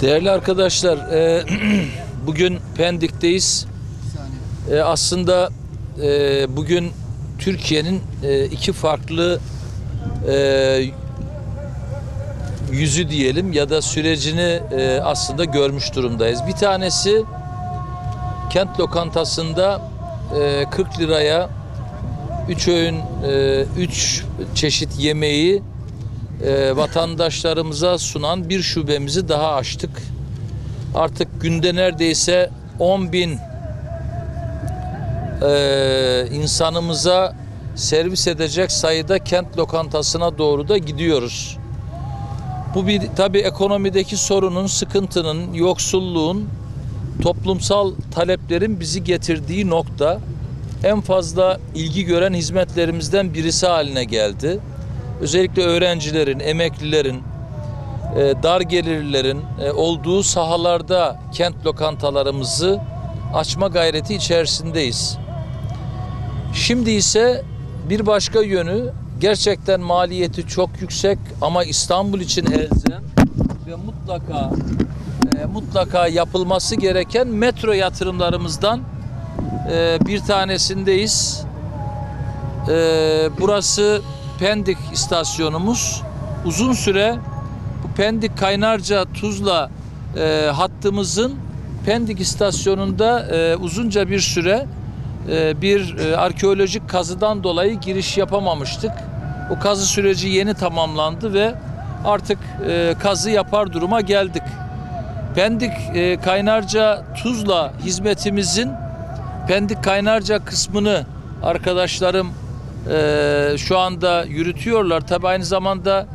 Değerli arkadaşlar, e, bugün Pendik'teyiz. E, aslında e, bugün Türkiye'nin e, iki farklı e, yüzü diyelim ya da sürecini e, aslında görmüş durumdayız. Bir tanesi kent lokantasında e, 40 liraya 3 öğün 3 çeşit yemeği e, vatandaşlarımıza sunan bir şubemizi daha açtık. Artık günde neredeyse 10 bin e, insanımıza servis edecek sayıda kent lokantasına doğru da gidiyoruz. Bu bir tabi ekonomideki sorunun, sıkıntının, yoksulluğun, toplumsal taleplerin bizi getirdiği nokta en fazla ilgi gören hizmetlerimizden birisi haline geldi. Özellikle öğrencilerin, emeklilerin, e, dar gelirlerin e, olduğu sahalarda kent lokantalarımızı açma gayreti içerisindeyiz. Şimdi ise bir başka yönü gerçekten maliyeti çok yüksek ama İstanbul için elzem ve mutlaka e, mutlaka yapılması gereken metro yatırımlarımızdan bir tanesindeyiz. Burası Pendik istasyonumuz. Uzun süre bu Pendik Kaynarca Tuzla e, hattımızın Pendik istasyonunda e, uzunca bir süre e, bir e, arkeolojik kazıdan dolayı giriş yapamamıştık. O kazı süreci yeni tamamlandı ve artık e, kazı yapar duruma geldik. Pendik e, Kaynarca Tuzla hizmetimizin Pendik Kaynarca kısmını arkadaşlarım e, şu anda yürütüyorlar. Tabi aynı zamanda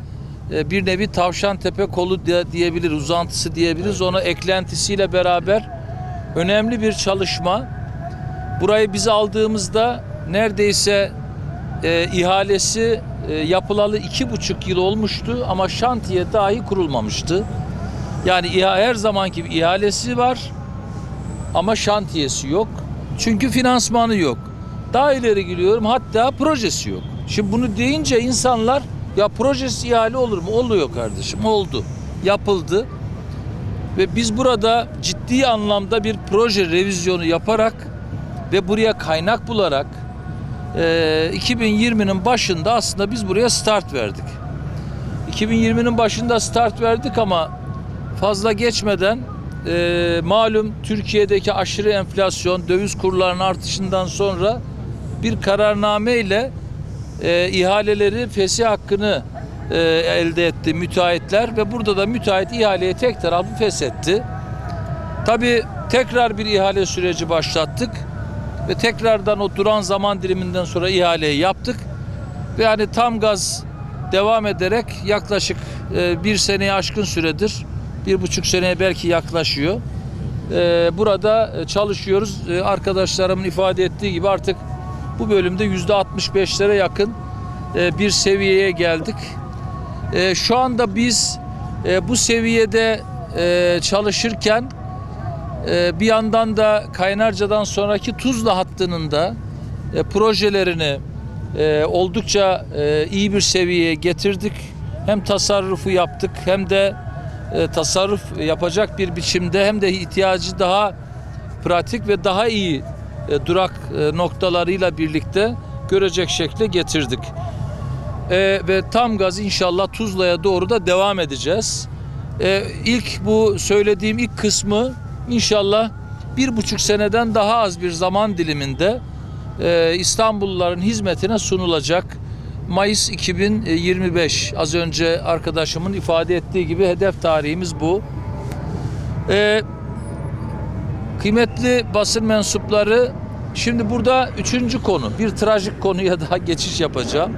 e, bir nevi tavşan tepe kolu de, diyebilir, uzantısı diyebiliriz. Ona eklentisiyle beraber önemli bir çalışma. Burayı biz aldığımızda neredeyse e, ihalesi e, yapılalı iki buçuk yıl olmuştu ama şantiye dahi kurulmamıştı. Yani her zamanki bir ihalesi var ama şantiyesi yok. Çünkü finansmanı yok. Daha ileri gidiyorum hatta projesi yok. Şimdi bunu deyince insanlar ya projesi ihale olur mu? Oluyor kardeşim oldu. Yapıldı. Ve biz burada ciddi anlamda bir proje revizyonu yaparak ve buraya kaynak bularak e, 2020'nin başında aslında biz buraya start verdik. 2020'nin başında start verdik ama fazla geçmeden e, malum Türkiye'deki aşırı enflasyon, döviz kurlarının artışından sonra bir kararname ile e, ihaleleri fesih hakkını e, elde etti müteahhitler ve burada da müteahhit ihaleyi tek taraflı feshetti. Tabi tekrar bir ihale süreci başlattık ve tekrardan o duran zaman diliminden sonra ihaleyi yaptık ve yani tam gaz devam ederek yaklaşık e, bir seneye aşkın süredir bir buçuk seneye belki yaklaşıyor. E, burada e, çalışıyoruz. E, arkadaşlarımın ifade ettiği gibi artık bu bölümde yüzde 65'lere yakın e, bir seviyeye geldik. E, şu anda biz e, bu seviyede çalışırken bir yandan da Kaynarca'dan sonraki Tuzla hattının da projelerini oldukça iyi bir seviyeye getirdik. Hem tasarrufu yaptık hem de tasarruf yapacak bir biçimde hem de ihtiyacı daha pratik ve daha iyi e, durak e, noktalarıyla birlikte görecek şekle getirdik. E, ve tam gaz inşallah Tuzla'ya doğru da devam edeceğiz. E, ilk bu söylediğim ilk kısmı inşallah bir buçuk seneden daha az bir zaman diliminde e, İstanbulluların hizmetine sunulacak. Mayıs 2025 az önce arkadaşımın ifade ettiği gibi hedef tarihimiz bu. E, kıymetli basın mensupları şimdi burada üçüncü konu bir trajik konuya daha geçiş yapacağım.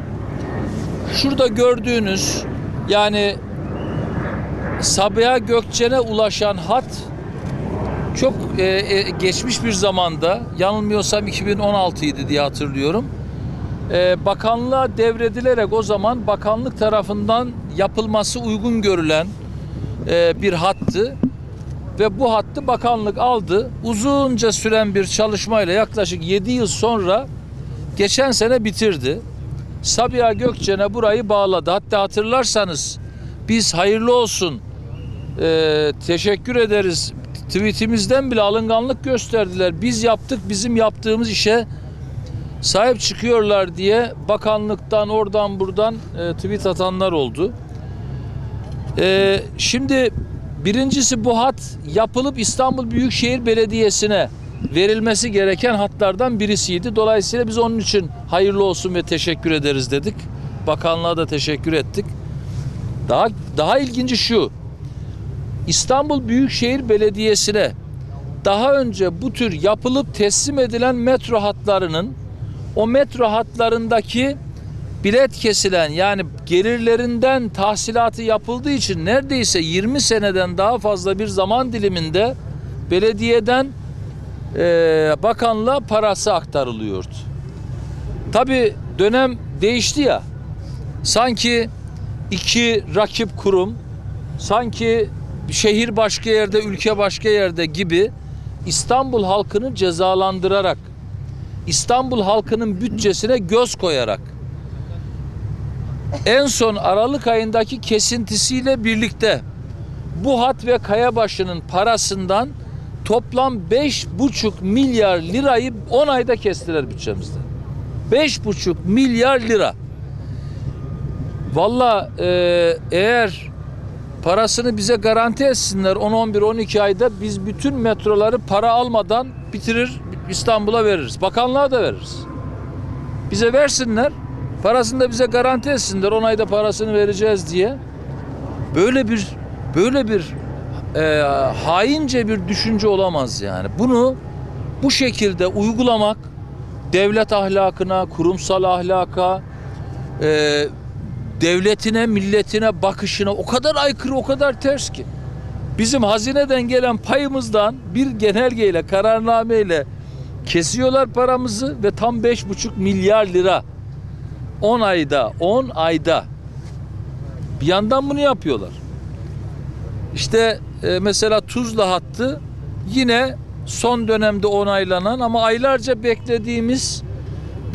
Şurada gördüğünüz yani Sabiha Gökçen'e ulaşan hat çok e, e, geçmiş bir zamanda yanılmıyorsam 2016 idi diye hatırlıyorum. E, bakanlığa devredilerek o zaman bakanlık tarafından yapılması uygun görülen e, bir hattı ve bu hattı bakanlık aldı. Uzunca süren bir çalışmayla yaklaşık 7 yıl sonra geçen sene bitirdi. Sabiha Gökçen'e burayı bağladı. Hatta hatırlarsanız biz hayırlı olsun e, teşekkür ederiz. Tweetimizden bile alınganlık gösterdiler. Biz yaptık bizim yaptığımız işe sahip çıkıyorlar diye bakanlıktan oradan buradan e, tweet atanlar oldu. E, şimdi birincisi bu hat yapılıp İstanbul Büyükşehir Belediyesi'ne verilmesi gereken hatlardan birisiydi. Dolayısıyla biz onun için hayırlı olsun ve teşekkür ederiz dedik. Bakanlığa da teşekkür ettik. Daha daha ilginci şu. İstanbul Büyükşehir Belediyesi'ne daha önce bu tür yapılıp teslim edilen metro hatlarının o metro hatlarındaki bilet kesilen yani gelirlerinden tahsilatı yapıldığı için neredeyse 20 seneden daha fazla bir zaman diliminde belediyeden eee bakanlığa parası aktarılıyordu. Tabi dönem değişti ya. Sanki iki rakip kurum, sanki şehir başka yerde, ülke başka yerde gibi İstanbul halkını cezalandırarak, İstanbul halkının bütçesine göz koyarak en son Aralık ayındaki kesintisiyle birlikte bu hat ve kayabaşının parasından toplam 5,5 milyar lirayı 10 ayda kestiler bütçemizde. 5,5 milyar lira. Valla e, eğer parasını bize garanti etsinler 10, 11, 12 ayda biz bütün metroları para almadan bitirir İstanbul'a veririz. Bakanlığa da veririz. Bize versinler. Parasını da bize garanti etsinler. 10 ayda parasını vereceğiz diye. Böyle bir böyle bir e, haince bir düşünce olamaz yani. Bunu bu şekilde uygulamak devlet ahlakına, kurumsal ahlaka, e, devletine, milletine bakışına o kadar aykırı, o kadar ters ki. Bizim hazineden gelen payımızdan bir genelgeyle, kararnameyle kesiyorlar paramızı ve tam 5,5 milyar lira 10 ayda, 10 ayda bir yandan bunu yapıyorlar. İşte e, mesela Tuzla hattı yine son dönemde onaylanan ama aylarca beklediğimiz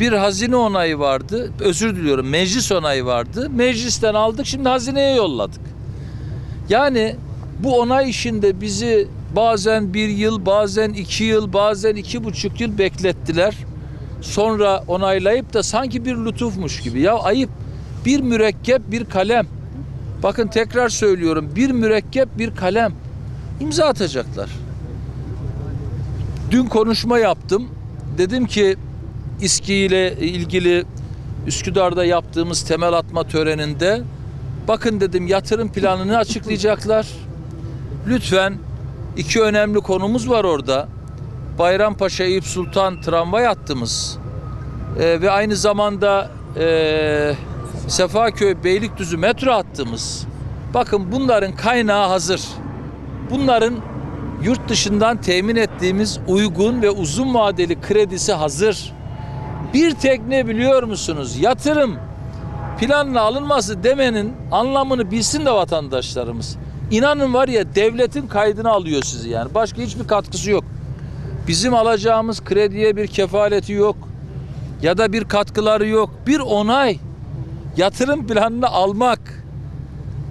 bir hazine onayı vardı. Özür diliyorum meclis onayı vardı. Meclisten aldık şimdi hazineye yolladık. Yani bu onay işinde bizi bazen bir yıl, bazen iki yıl, bazen iki buçuk yıl beklettiler. Sonra onaylayıp da sanki bir lütufmuş gibi. Ya ayıp bir mürekkep bir kalem. Bakın tekrar söylüyorum bir mürekkep bir kalem. imza atacaklar. Dün konuşma yaptım. Dedim ki İSKİ ile ilgili Üsküdar'da yaptığımız temel atma töreninde bakın dedim yatırım planını açıklayacaklar. Lütfen iki önemli konumuz var orada. Bayrampaşa Eyüp Sultan tramvay hattımız Ee, ve aynı zamanda e, Sefaköy Beylikdüzü metro hattımız. Bakın bunların kaynağı hazır. Bunların yurt dışından temin ettiğimiz uygun ve uzun vadeli kredisi hazır. Bir tek ne biliyor musunuz? Yatırım planla alınması demenin anlamını bilsin de vatandaşlarımız. İnanın var ya devletin kaydını alıyor sizi yani. Başka hiçbir katkısı yok. Bizim alacağımız krediye bir kefaleti yok. Ya da bir katkıları yok. Bir onay. Yatırım planını almak.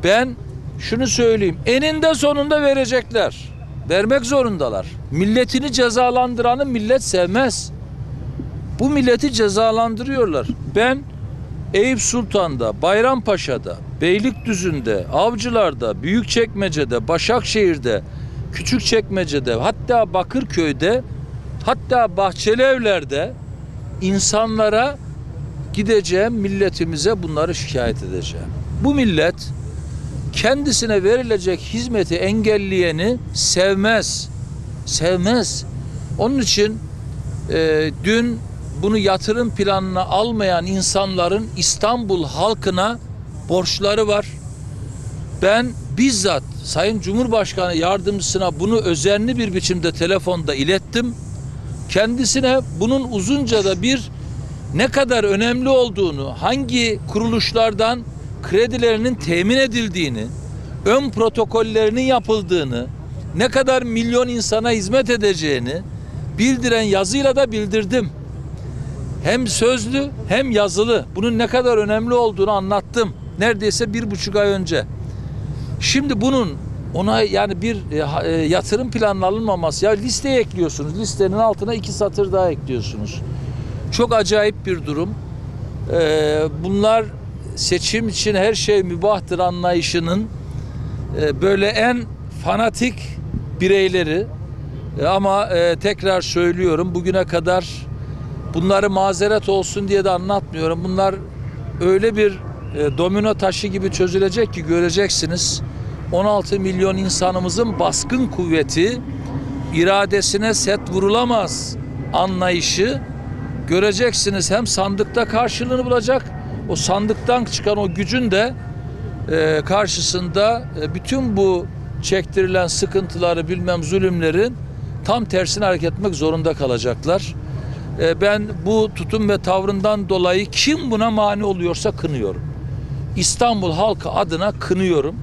Ben şunu söyleyeyim. Eninde sonunda verecekler. Vermek zorundalar. Milletini cezalandıranı millet sevmez. Bu milleti cezalandırıyorlar. Ben Eyüp Sultan'da, Bayrampaşa'da, Beylikdüzü'nde, Avcılar'da, Büyükçekmece'de, Başakşehir'de, Küçükçekmece'de, hatta Bakırköy'de, hatta Bahçeli Evler'de insanlara gideceğim, milletimize bunları şikayet edeceğim. Bu millet kendisine verilecek hizmeti engelleyeni sevmez. Sevmez. Onun için e, dün bunu yatırım planına almayan insanların İstanbul halkına borçları var. Ben bizzat Sayın Cumhurbaşkanı yardımcısına bunu özenli bir biçimde telefonda ilettim. Kendisine bunun uzunca da bir ne kadar önemli olduğunu, hangi kuruluşlardan kredilerinin temin edildiğini, ön protokollerinin yapıldığını, ne kadar milyon insana hizmet edeceğini bildiren yazıyla da bildirdim. Hem sözlü hem yazılı. Bunun ne kadar önemli olduğunu anlattım. Neredeyse bir buçuk ay önce. Şimdi bunun ona yani bir e, e, yatırım planının alınmaması ya listeye ekliyorsunuz. Listenin altına iki satır daha ekliyorsunuz. Çok acayip bir durum. Ee, bunlar seçim için her şey mübahtır anlayışının e, böyle en fanatik bireyleri E, ama e, tekrar söylüyorum bugüne kadar bunları mazeret olsun diye de anlatmıyorum. Bunlar öyle bir e, domino taşı gibi çözülecek ki göreceksiniz. 16 milyon insanımızın baskın kuvveti iradesine set vurulamaz anlayışı göreceksiniz hem sandıkta karşılığını bulacak o sandıktan çıkan o gücün de e, karşısında e, bütün bu çektirilen sıkıntıları bilmem zulümlerin tam tersine hareket etmek zorunda kalacaklar. E, ben bu tutum ve tavrından dolayı kim buna mani oluyorsa kınıyorum. İstanbul halkı adına kınıyorum.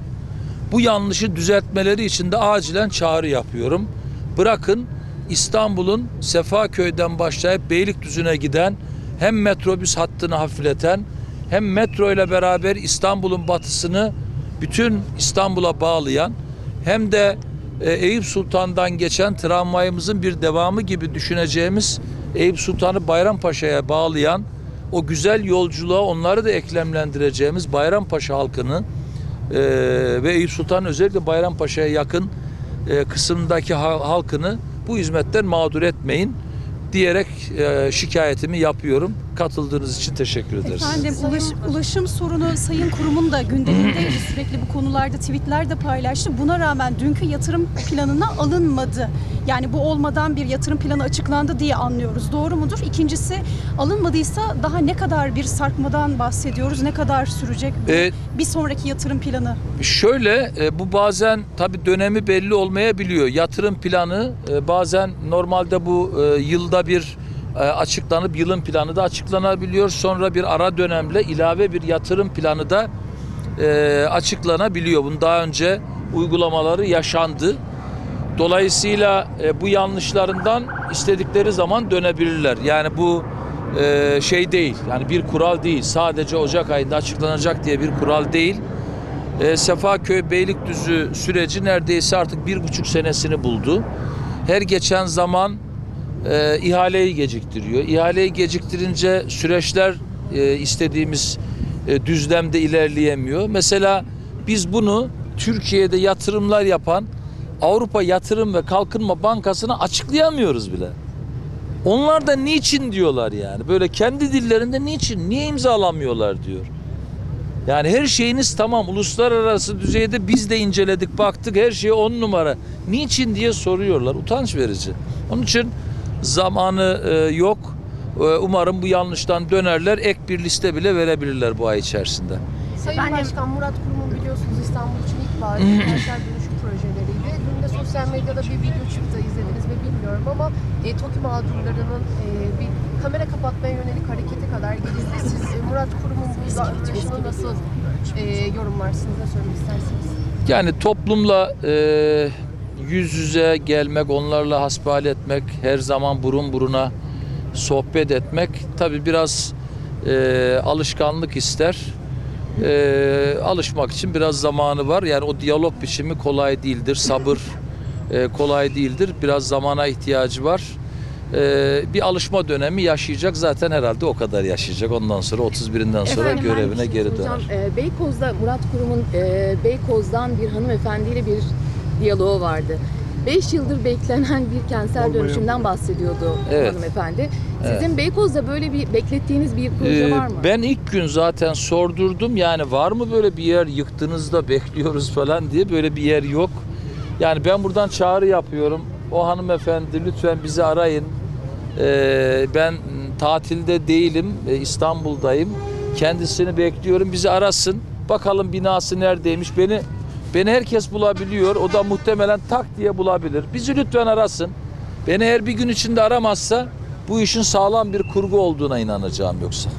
Bu yanlışı düzeltmeleri için de acilen çağrı yapıyorum. Bırakın İstanbul'un Sefaköy'den başlayıp Beylikdüzü'ne giden hem metrobüs hattını hafifleten hem metro ile beraber İstanbul'un batısını bütün İstanbul'a bağlayan hem de e, Eyüp Sultan'dan geçen tramvayımızın bir devamı gibi düşüneceğimiz Eyüp Sultan'ı Bayrampaşa'ya bağlayan o güzel yolculuğa onları da eklemlendireceğimiz Bayrampaşa halkını e, ve Eyüp Sultan özellikle Bayrampaşa'ya yakın e, kısımdaki ha- halkını bu hizmetten mağdur etmeyin diyerek e, şikayetimi yapıyorum. Katıldığınız için teşekkür ederiz. Efendim ulaş- ulaşım sorunu Sayın Kurum'un da gündemindeydi. Sürekli bu konularda tweetler de paylaştı. Buna rağmen dünkü yatırım planına alınmadı. Yani bu olmadan bir yatırım planı açıklandı diye anlıyoruz. Doğru mudur? İkincisi alınmadıysa daha ne kadar bir sarkmadan bahsediyoruz? Ne kadar sürecek bu E, bir sonraki yatırım planı? Şöyle e, bu bazen tabi dönemi belli olmayabiliyor. Yatırım planı e, bazen normalde bu e, yılda bir açıklanıp yılın planı da açıklanabiliyor. Sonra bir ara dönemle ilave bir yatırım planı da e, açıklanabiliyor. Bunun daha önce uygulamaları yaşandı. Dolayısıyla e, bu yanlışlarından istedikleri zaman dönebilirler. Yani bu e, şey değil. Yani bir kural değil. Sadece Ocak ayında açıklanacak diye bir kural değil. E, Sefaköy Beylikdüzü süreci neredeyse artık bir buçuk senesini buldu. Her geçen zaman e, ihaleyi geciktiriyor. İhaleyi geciktirince süreçler e, istediğimiz e, düzlemde ilerleyemiyor. Mesela biz bunu Türkiye'de yatırımlar yapan Avrupa Yatırım ve Kalkınma Bankası'na açıklayamıyoruz bile. Onlar da niçin diyorlar yani. Böyle kendi dillerinde niçin, niye imzalamıyorlar diyor. Yani her şeyiniz tamam. Uluslararası düzeyde biz de inceledik, baktık. Her şey on numara. Niçin diye soruyorlar. Utanç verici. Onun için zamanı e, yok. E, umarım bu yanlıştan dönerler. Ek bir liste bile verebilirler bu ay içerisinde. Sayın Efendim? Başkan Murat Kurum'un biliyorsunuz İstanbul için ilk vaadi kentsel dönüşüm projeleriydi. Dün de sosyal medyada bir video çıktı izlediniz mi bilmiyorum ama e, TOKİ mağdurlarının e, bir kamera kapatmaya yönelik harekete kadar gidildi. Siz e, Murat Kurum'un bu davranışını nasıl e, yorumlarsınız, ne söylemek istersiniz? Yani toplumla e, yüz yüze gelmek, onlarla hasbihal etmek, her zaman burun buruna sohbet etmek tabi biraz e, alışkanlık ister. E, alışmak için biraz zamanı var. Yani o diyalog biçimi kolay değildir. Sabır e, kolay değildir. Biraz zamana ihtiyacı var. E, bir alışma dönemi yaşayacak. Zaten herhalde o kadar yaşayacak. Ondan sonra 31'inden sonra Efendim, görevine şey geri döner. Ee, Beykoz'da Murat Kurum'un e, Beykoz'dan bir hanımefendiyle bir diyaloğu vardı. 5 yıldır beklenen bir kentsel dönüşümden bahsediyordu Evet. hanımefendi. Sizin Beykoz'da böyle bir beklettiğiniz bir proje Ee, var mı? Ben ilk gün zaten sordurdum yani var mı böyle bir yer yıktığınızda bekliyoruz falan diye böyle bir yer yok. Yani ben buradan çağrı yapıyorum. O hanımefendi lütfen bizi arayın. Ee, ben tatilde değilim, e, İstanbul'dayım. Kendisini bekliyorum. Bizi arasın. Bakalım binası neredeymiş. Beni beni herkes bulabiliyor. O da muhtemelen tak diye bulabilir. Bizi lütfen arasın. Beni eğer bir gün içinde aramazsa bu işin sağlam bir kurgu olduğuna inanacağım yoksa.